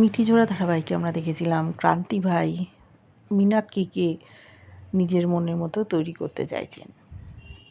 মিঠিঝোড়া ধারাবাহিকে আমরা দেখেছিলাম। ক্রান্তি ভাই মীনাক্ষীকে নিজের মনের মতো তৈরি করতে চাইছেন।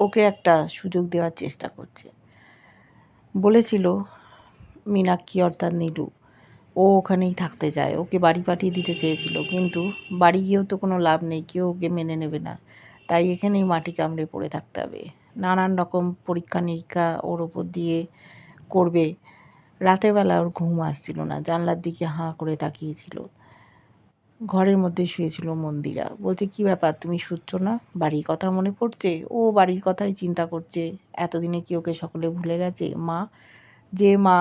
ওকে একটা সুযোগ দেওয়ার চেষ্টা করছে। বলেছিল, মীনাক্ষী অর্থাৎ নিডু ও ওখানেই থাকতে চায়। ওকে বাড়ি পাঠিয়ে দিতে চেয়েছিল, কিন্তু বাড়ি গিয়েও তো কোনো লাভ নেই। কেউ ওকে মেনে নেবে না। তাই এখানেই মাটি কামড়ে পড়ে থাকতে হবে। নানান রকম পরীক্ষা নিরীক্ষা ওর ওপর দিয়ে করবে। রাতের বেলা ওর ঘুম আসছিল না, জানলার দিকে হাঁ করে তাকিয়েছিল। ঘরের মধ্যে শুয়েছিল মন্দিরা। বলছে, কি ব্যাপার? তুমি শুচ্ছ না? বাড়ির কথা মনে পড়ছে? ও বাড়ির কথাই চিন্তা করছে। এতদিনে কি ওকে সকলে ভুলে গেছে? মা? যে মা,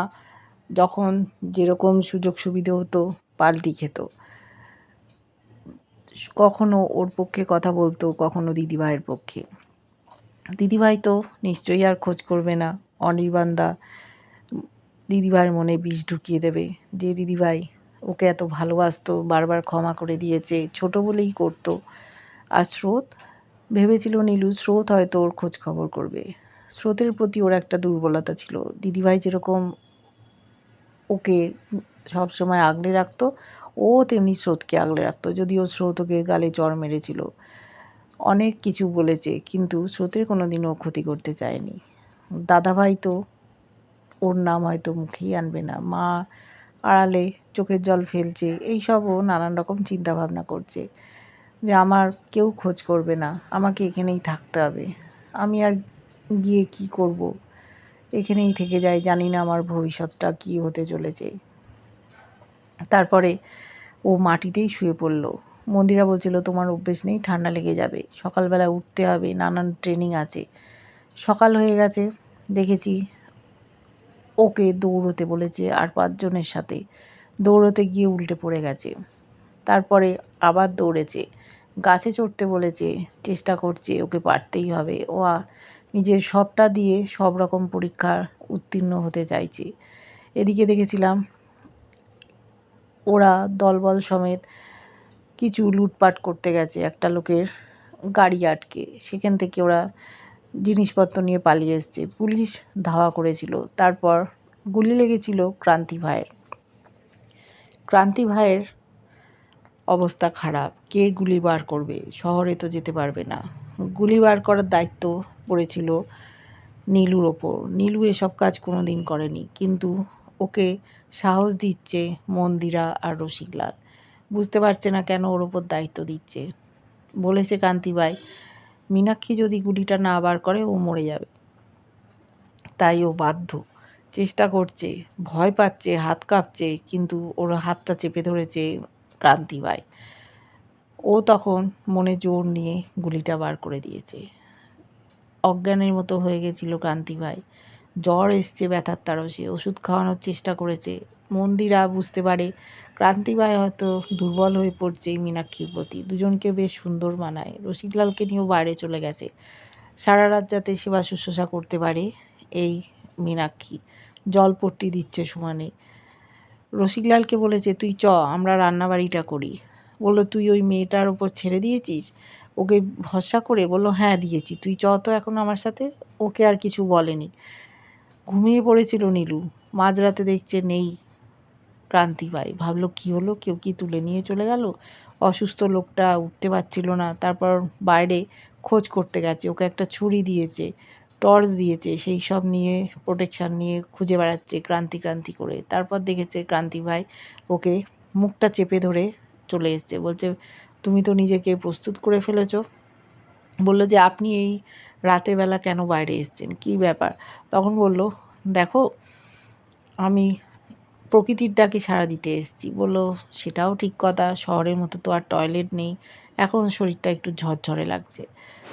যখন যেরকম সুযোগ সুবিধে হতো, পাল্টি খেত। কখনো ওর পক্ষে কথা বলতো, কখনো দিদিভাইয়ের পক্ষে। দিদিভাই তো নিশ্চয়ই আর খোঁজ করবে না। অনির্বাণদা দিদিভাইয়ের মনে বিষ ঢুকিয়ে দেবে। যে দিদিভাই ওকে এত ভালোবাসতো, বারবার ক্ষমা করে দিয়েছে, ছোট বলেই করতো। আর স্রোত? ভেবেছিল নীলু, স্রোত হয়তো ওর খোঁজ খবর করবে। স্রোতের প্রতি ওর একটা দুর্বলতা ছিল। দিদিভাই যেরকম ওকে সবসময় আগলে রাখতো, ও তেমনি স্রোতকে আগলে রাখতো। যদিও স্রোত ওকে গালে চড় মেরেছিল। অনেক কিছু বলেছে, কিন্তু স্রোতের কোনো দিনও ক্ষতি করতে চায়নি। দাদাভাই তো ওর নাম হয়তো মুখেই আনবে না। মা আড়ালে চোখের জল ফেলছে, এইসবও নানান রকম চিন্তা ভাবনা করছে যে আমার কেউ খোঁজ করবে না, আমাকে এখানেই থাকতে হবে। আমি আর গিয়ে কি করব? এখানেই থেকে যাই জানি না আমার ভবিষ্যৎটা কী হতে চলেছে। তারপরে ও মাটিতেই শুয়ে পড়ল। মন্দিরা বলছিল, তোমার অভ্যেস নেই, ঠান্ডা লেগে যাবে। সকালবেলা উঠতে হবে, নানান ট্রেনিং আছে। সকাল হয়ে গেছে, দেখেছি ওকে দৌড়তে বলেছে আর পাঁচজনের সাথে। দৌড়তে গিয়ে উল্টে পড়ে গেছে। তারপরে আবার দৌড়েছে। গাছে চড়তে বলেছে, চেষ্টা করছে, ওকে পারতেই হবে। ও নিজের সবটা দিয়ে সব রকম পরীক্ষার উত্তীর্ণ হতে চাইছে। এদিকে দেখেছিলাম ওরা দলবল সমেত কিছু লুটপাট করতে গেছে একটা লোকের গাড়ি আটকে। সেখান থেকে ওরা জিনিসপত্র নিয়ে পালিয়ে এসছে। পুলিশ ধাওয়া করেছিল। তারপর গুলি লেগেছিল ক্রান্তি ভাইয়ের। ক্রান্তি ভাইয়ের অবস্থা খারাপ। কে গুলি বার করবে? শহরে তো যেতে পারবে না। গুলি বার করার দায়িত্ব পড়েছিল নীলুর ওপর। নীলু এসব কাজ কোনো দিন করেনি। কিন্তু ওকে সাহস দিচ্ছে মন্দিরা আর রসিকলাল। বুঝতে পারছে না কেন ওর ওপর দায়িত্ব দিচ্ছে। বলেছে কান্তিবাই মীনাক্ষী যদি গুলিটা না বার করে, ও মরে যাবে। তাই ও বাধ্য। চেষ্টা করছে, ভয় পাচ্ছে, হাত কাঁপছে, কিন্তু ওর হাতটা চেপে ধরেছে ক্রান্তিবাই ও তখন মনে জোর নিয়ে গুলিটা বার করে দিয়েছে। অজ্ঞানের মতো হয়ে গেছিল ক্রান্তিভাই জ্বর এসছে ব্যথার তারসে, ওষুধ খাওয়ানোর চেষ্টা করেছে। মন্দিরা বুঝতে পারে ক্রান্তিবাই হয়তো দুর্বল হয়ে পড়ছে এই মীনাক্ষীর প্রতি। দুজনকে বেশ সুন্দর মানায়। রসিকলালকে নিয়েও বাইরে চলে গেছে। সারা রাত যাতে সেবা শুশ্রূষা করতে পারে এই মীনাক্ষী। জলপট্টি দিচ্ছে সমানে। রসিকলালকে বলেছে, তুই চ, আমরা রান্নাবাড়িটা করি। বলল, তুই ওই মেয়েটার ওপর ছেড়ে দিয়েছিস? ওকে ভরসা করে? বলল হ্যাঁ দিয়েছি। তুই চ তো এখন আমার সাথে। ওকে আর কিছু বলেনি। ঘুমিয়ে পড়েছিল নীলু। মাঝরাতে দেখছে নেই ক্রান্তি ভাই। ভাবলো, কী হলো? কেউ কি তুলে নিয়ে চলে গেল? অসুস্থ লোকটা উঠতে পারছিল না। তারপর বাইরে খোঁজ করতে গেছে। ওকে একটা ছুরি দিয়েছে, টর্চ দিয়েছে। সেই সব নিয়ে, প্রোটেকশান নিয়ে খুঁজে বেড়াচ্ছে ক্রান্তি ক্রান্তি করে। তারপর দেখেছে ক্রান্তি ভাই ওকে মুখটা চেপে ধরে চলে এসছে। বলছে, তুমি তো নিজেকে প্রস্তুত করে ফেলেছ। বলল যে, আপনি এই রাতের বেলা কেন বাইরে এসছেন? কী ব্যাপার? তখন বলল, দেখো, আমি প্রকৃতির ডাকে সাড়া দিতে এসেছি। বলল, সেটাও ঠিক কথা, শহরের মতো তো আর টয়লেট নেই। এখন শরীরটা একটু ঝরঝরে লাগছে।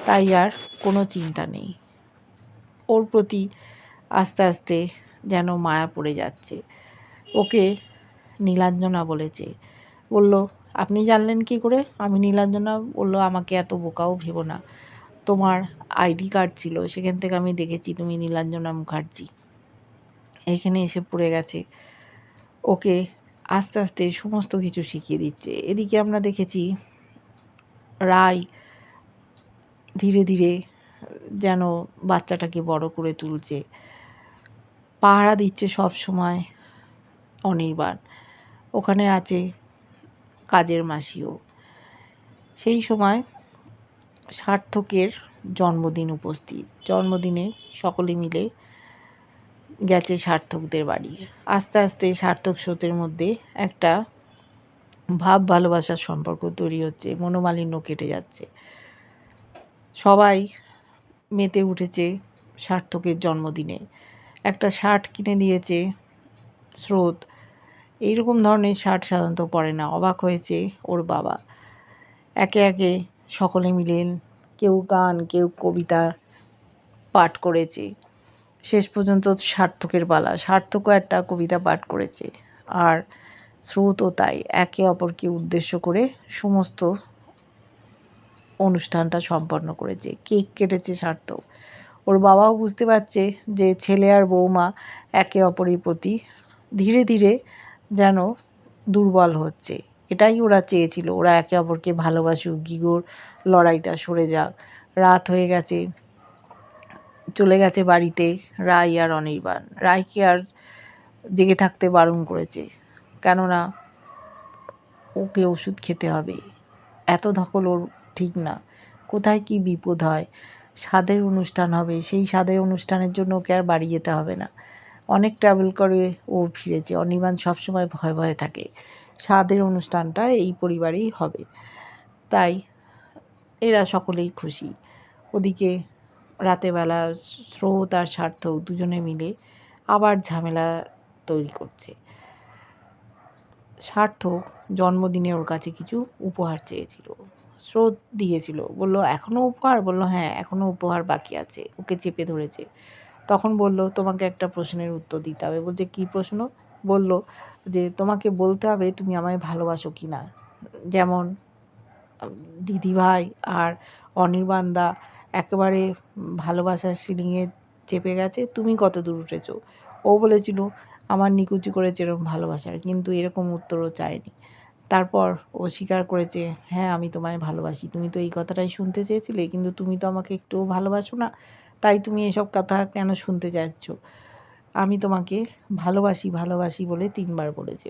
তাই আর কোনো চিন্তা নেই। ওর প্রতি আস্তে আস্তে যেন মায়া পড়ে যাচ্ছে। ওকে নীলাঞ্জনা বলেছে। বলল, আপনি জানলেন কি করে? আমি নীলাঞ্জনা। বলল, আমাকে এত বোকাও ভেবো না। তোমার আইডি কার্ড ছিল, সেখান থেকে আমি দেখেছি তুমি নীলাঞ্জনা মুখার্জি। এখানে এসে পড়ে গেছে, ওকে আস্তে আস্তে সমস্ত কিছু শিখিয়ে দিচ্ছে। এদিকে আমরা দেখেছি রায় ধীরে ধীরে যেন বাচ্চাটাকে বড় করে তুলছে, পাহারা দিচ্ছে সব সময় অনির্বাণ। ওখানে আছে কাজের মাসিও। সেই সময় সার্থকের জন্মদিন উপস্থিত। জন্মদিনে সকলে মিলে গেছে সার্থকদের বাড়ি। আস্তে আস্তে সার্থক স্রোতের মধ্যে একটা ভাব ভালোবাসার সম্পর্ক তৈরি হচ্ছে, মনোমালিন্য কেটে যাচ্ছে। সবাই মেতে উঠেছে সার্থকের জন্মদিনে। একটা শার্ট কিনে দিয়েছে স্রোত। এইরকম ধরনের শার্ট সাধারণত পরে না, অবাক হয়েছে ওর বাবা। একে একে সকলে মিলেন কেউ গান, কেউ কবিতা পাঠ করেছে। শেষ পর্যন্ত সার্থকের পালা। সার্থকও একটা কবিতা পাঠ করেছে। আর স্রোতও তাই। একে অপরকে উদ্দেশ্য করে সমস্ত অনুষ্ঠানটা সম্পন্ন করেছে। কেক কেটেছে সার্থক। ওর বাবাও বুঝতে পারছে যে ছেলে আর বৌমা একে অপরের প্রতি ধীরে ধীরে যেন দুর্বল হচ্ছে। এটাই ওরা চেয়েছিল। ওরা একে অপরকে ভালোবাসুক, গিগোর লড়াইটা সরে যাক। রাত হয়ে গেছে, চলে গেছে বাড়িতে রায় আর অনির্বাণ। রায়কে আর জেগে থাকতে বারণ করেছে, কেননা ওকে ওষুধ খেতে হবে। এত ধকল ওর ঠিক না। কোথায় কি বিপদ হয়? স্বাদের অনুষ্ঠান হবে, সেই স্বাদের অনুষ্ঠানের জন্য ওকে আর বাড়ি যেতে হবে না। অনেক ট্রাভেল করে ও ফিরেছে। অনির্বাণ সবসময় ভয় ভয়ে থাকে। স্বাদের অনুষ্ঠানটা এই পরিবারেই হবে। তাই এরা সকলেই খুশি। ওদিকে রাতেবেলা স্রোত আর সার্থক দুজনে মিলে আবার ঝামেলা তৈরি করছে। সার্থক জন্মদিনে ওর কাছে কিছু উপহার চেয়েছিল। স্রোত দিয়েছিল। বলল এখনও উপহার? বলল হ্যাঁ এখনও উপহার বাকি আছে। ওকে চেপে ধরেছে। তখন বলল, তোমাকে একটা প্রশ্নের উত্তর দিতে হবে। বলছে, কী প্রশ্ন? বলল যে, তোমাকে বলতে হবে তুমি আমায় ভালোবাসো কি না? যেমন, দিদিভাই আর অনির্বাণদা একেবারে ভালোবাসার সিলিংয়ে চেপে গেছে, তুমি কত দূর উঠেছো? ও বলেছিল, আমার নিকুচি করেছে এরকম ভালোবাসার, কিন্তু এরকম উত্তরও চায়নি। তারপর ও স্বীকার করেছে হ্যাঁ আমি তোমায় ভালোবাসি, তুমি তো এই কথাটাই শুনতে চেয়েছিলে, কিন্তু তুমি তো আমাকে একটুও ভালোবাসো না, তাই তুমি এসব কথা কেন শুনতে চাইছো আমি তোমাকে ভালোবাসি ভালোবাসি বলে তিনবার বলেছে।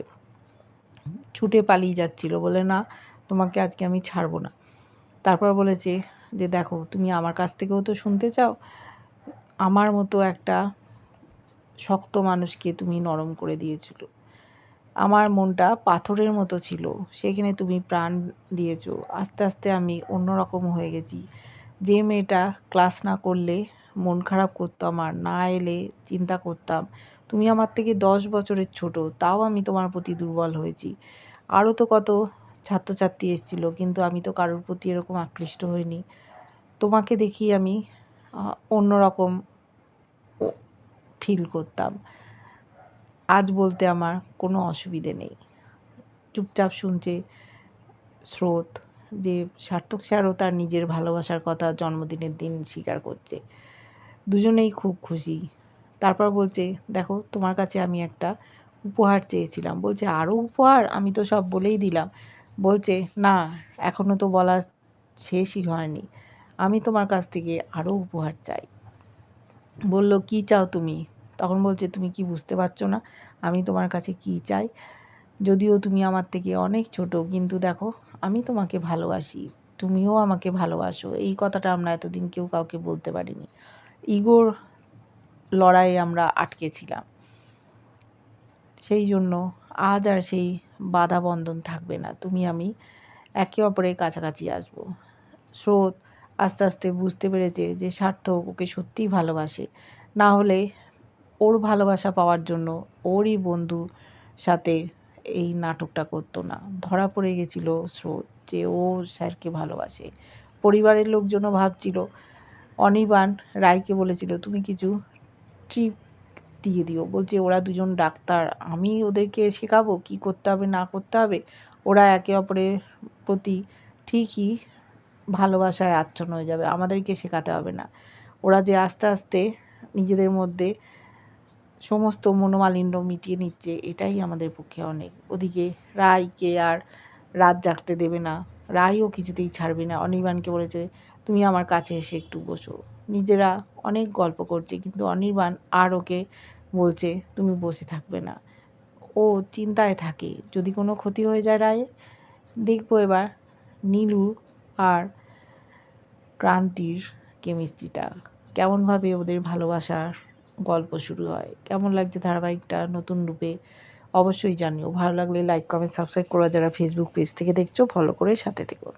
ছুটে পালিয়ে যাচ্ছিল বলে, না, তোমাকে আজকে আমি ছাড়বো না। তারপর বলেছে যে, দেখো, তুমি আমার কাছ থেকেও তো শুনতে চাও। আমার মতো একটা শক্ত মানুষকে তুমি নরম করে দিয়েছিল। আমার মনটা পাথরের মতো ছিল। সেখানে তুমি প্রাণ দিয়েছ। আস্তে আস্তে আমি অন্যরকম হয়ে গেছি। যে মেয়েটা ক্লাস না করলে মন খারাপ করতাম আর না এলে চিন্তা করতাম। তুমি আমার থেকে দশ বছরের ছোট, তাও আমি তোমার প্রতি দুর্বল হয়েছি। আরও তো কত ছাত্রছাত্রী এসেছিল, কিন্তু আমি তো কারোর প্রতি এরকম আকৃষ্ট হইনি। তোমাকে দেখি আমি অন্যরকম ফিল করতাম। আজ বলতে আমার কোনো অসুবিধে নেই। চুপচাপ শুনছে স্রোত, যে সার্থক স্যারও তার নিজের ভালোবাসার কথা জন্মদিনের দিন স্বীকার করছে। দুজনেই খুব খুশি। তারপর বলছে, দেখো, তোমার কাছে আমি একটা উপহার চেয়েছিলাম। বলছে আরও উপহার? আমি তো সব বলেই দিলাম। বলছে, না এখনও তো বলা শেষই হয়নি। আমি তোমার কাছ থেকে আরও উপহার চাই। বলল, কি চাও তুমি? তখন বলছে, তুমি কি বুঝতে পারছ না? আমি তোমার কাছে কি চাই? যদিও তুমি আমার থেকে অনেক ছোট, কিন্তু দেখো, আমি তোমাকে ভালোবাসি। তুমিও আমাকে ভালোবাসো। এই কথাটা আমরা এতদিন কেউ কাউকে বলতে পারিনি। ইগোর লড়াইয়ে আমরা আটকেছিলাম সেই জন্য আজ আর সেই বাধা বন্ধন থাকবে না। তুমি, আমি একে অপরের কাছাকাছি আসব। স্রোত আস্তে আস্তে বুঝতে পেরেছে যে সার্থক ওকে সত্যিই ভালোবাসে। না হলে ওর ভালোবাসা পাওয়ার জন্য ওরই বন্ধু সাথে এই নাটকটা করতো না। ধরা পড়ে গেছিল স্রোত যে ও স্যারকে ভালোবাসে। পরিবারের লোকজনও ভাবছিল অনির্বাণ রায়কে বলেছিল, তুমি কিছু ট্রিপ দিয়ে দিও। বলছে, ওরা দুজন ডাক্তার, আমি ওদেরকে শেখাবো কি করতে হবে, না করতে হবে। ওরা একে অপরের প্রতি ঠিকই ভালোবাসায় আচ্ছন্ন হয়ে যাবে, আমাদেরকে শেখাতে হবে না। ওরা যে আস্তে আস্তে নিজেদের মধ্যে সমস্ত মনোমালিন্য মিটিয়ে নিচ্ছে, এটাই আমাদের পক্ষে অনেক। ওদিকে রায়কে আর রাত জাগতে দেবে না। রায়ও কিছুতেই ছাড়বে না। অনির্বাণকে বলেছে তুমি আমার কাছে এসে একটু বসো। নিজেরা অনেক গল্প করছে, কিন্তু অনির্বাণ আর ওকে বলছে, তুমি বসে থাকবে না। ও চিন্তায় থাকে, যদি কোনো ক্ষতি হয়ে যায় রায়ে? দেখব এবার নীলু আর ক্রান্তির কেমিস্ট্রিটা। কেমনভাবে ওদের ভালোবাসার গল্প শুরু হয়, কেমন লাগছে ধারাবাহিকটা নতুন রূপে? অবশ্যই জানিও। ভালো লাগলে লাইক কমেন্ট সাবস্ক্রাইব করো। যারা ফেসবুক পেজ থেকে দেখছ ফলো করে সাথে থেকো।